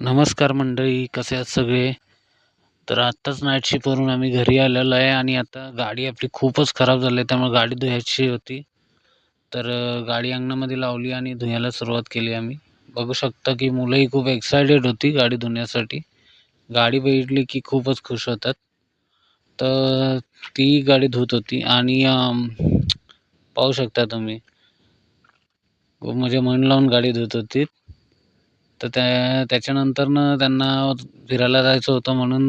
नमस्कार मंडळी कसे आहात सगळे? तर आत्ताच नाईट शिपवरून आम्ही घरी आलेलो आहे आणि आता गाडी आपली खूपच खराब झाली आहे त्यामुळे गाडी धुवायची होती. तर गाडी अंगणामध्ये लावली आणि धुवायला सुरुवात केली आम्ही. बघू शकता की मुलंही खूप एक्सायटेड होती गाडी धुण्यासाठी. गाडी बघितली की खूपच खुश होतात. तर ती गाडी धुत होती आणि पाहू शकता तुम्ही. खूप म्हणजे मन लावून गाडी धुत होती. तर त्या त्याच्यानंतरनं त्यांना फिरायला जायचं होतं म्हणून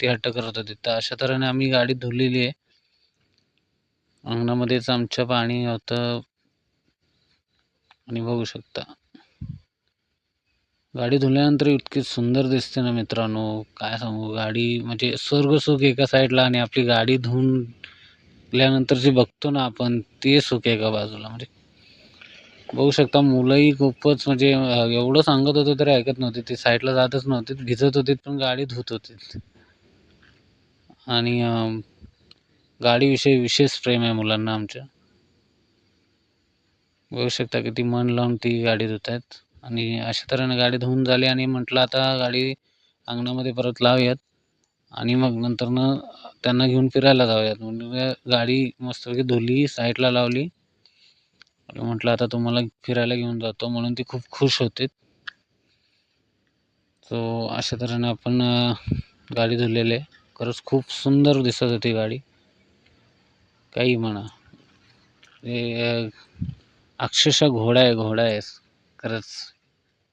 ती हट्ट करत होती. तर अशा तऱ्हेने आम्ही गाडी धुतलेली आहे. अंगणामध्येच आमच्या पाणी होतं. आणि बघू शकता. गाडी धुल्यानंतर इतकी सुंदर दिसते ना मित्रांनो. काय सांगू गाडी म्हणजे स्वर्ग सुख एका साईडला आणि आपली गाडी धुवून जे बघतो ना आपण ते सुख एका बाजूला. म्हणजे बघू शकता मुलंही खूपच म्हणजे एवढं सांगत होते तरी ऐकत नव्हते. ते साईडला जातच नव्हते भिजत होते पण गाडी धुत होते. आणि गाडीविषयी विशेष प्रेम आहे मुलांना आमच्या. बघू शकता किती मन लावून ती गाडी धुत आहेत आणि अशा तऱ्हेने गाडी धुवून झाली आणि म्हटलं आता गाडी अंगणामध्ये परत लावूयात आणि मग नंतरनं त्यांना घेऊन फिरायला जाऊयात. म्हणजे गाडी मस्तपैकी धुली साईडला लावली. म्हटलं आता तुम्हाला फिरायला घेऊन जातो. म्हणून ती खूप खुश होते. सो अशा तऱ्हेने आपण गाडी धुतलेली आहे. खरंच खूप सुंदर दिसत होती गाडी. काही म्हणा. हे अक्षरशः घोडा आहे घोडा आहे. खरंच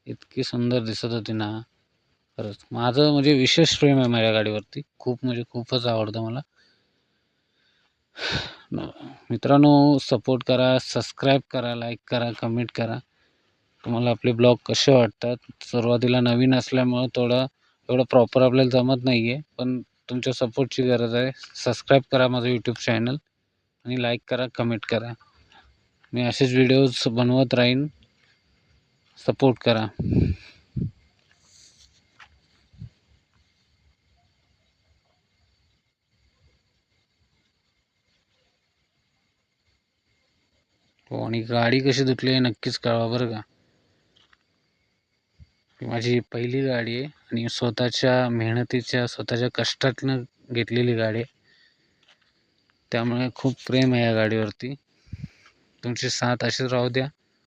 इतकी सुंदर दिसत होती ना. खरंच. माझं म्हणजे विशेष प्रेम आहे माझ्या गाडीवरती. खूप म्हणजे खूपच आवडतं मला. मित्रांनो सपोर्ट करा सबस्क्राईब करा लाईक करा कमेंट करा. तुम्हाला आपले ब्लॉग कसे वाटतात? सुरुवातीला नवीन असल्यामुळं थोडं एवढं प्रॉपर आपल्याला जमत नाही आहे पण तुमच्या सपोर्टची गरज आहे. सबस्क्राईब करा माझं यूट्यूब चॅनल आणि लाईक करा कमेंट करा. मी असेच व्हिडिओज बनवत राहीन. सपोर्ट करा. हो आणि गाडी कशी धुतली आहे नक्कीच कळवा बरं का. ही माझी पहिली गाडी आहे आणि स्वतःच्या मेहनतीच्या स्वतःच्या कष्टातनं घेतलेली गाडी आहे. त्यामुळे खूप प्रेम आहे या गाडीवरती. तुमची साथ अशीच राहू द्या.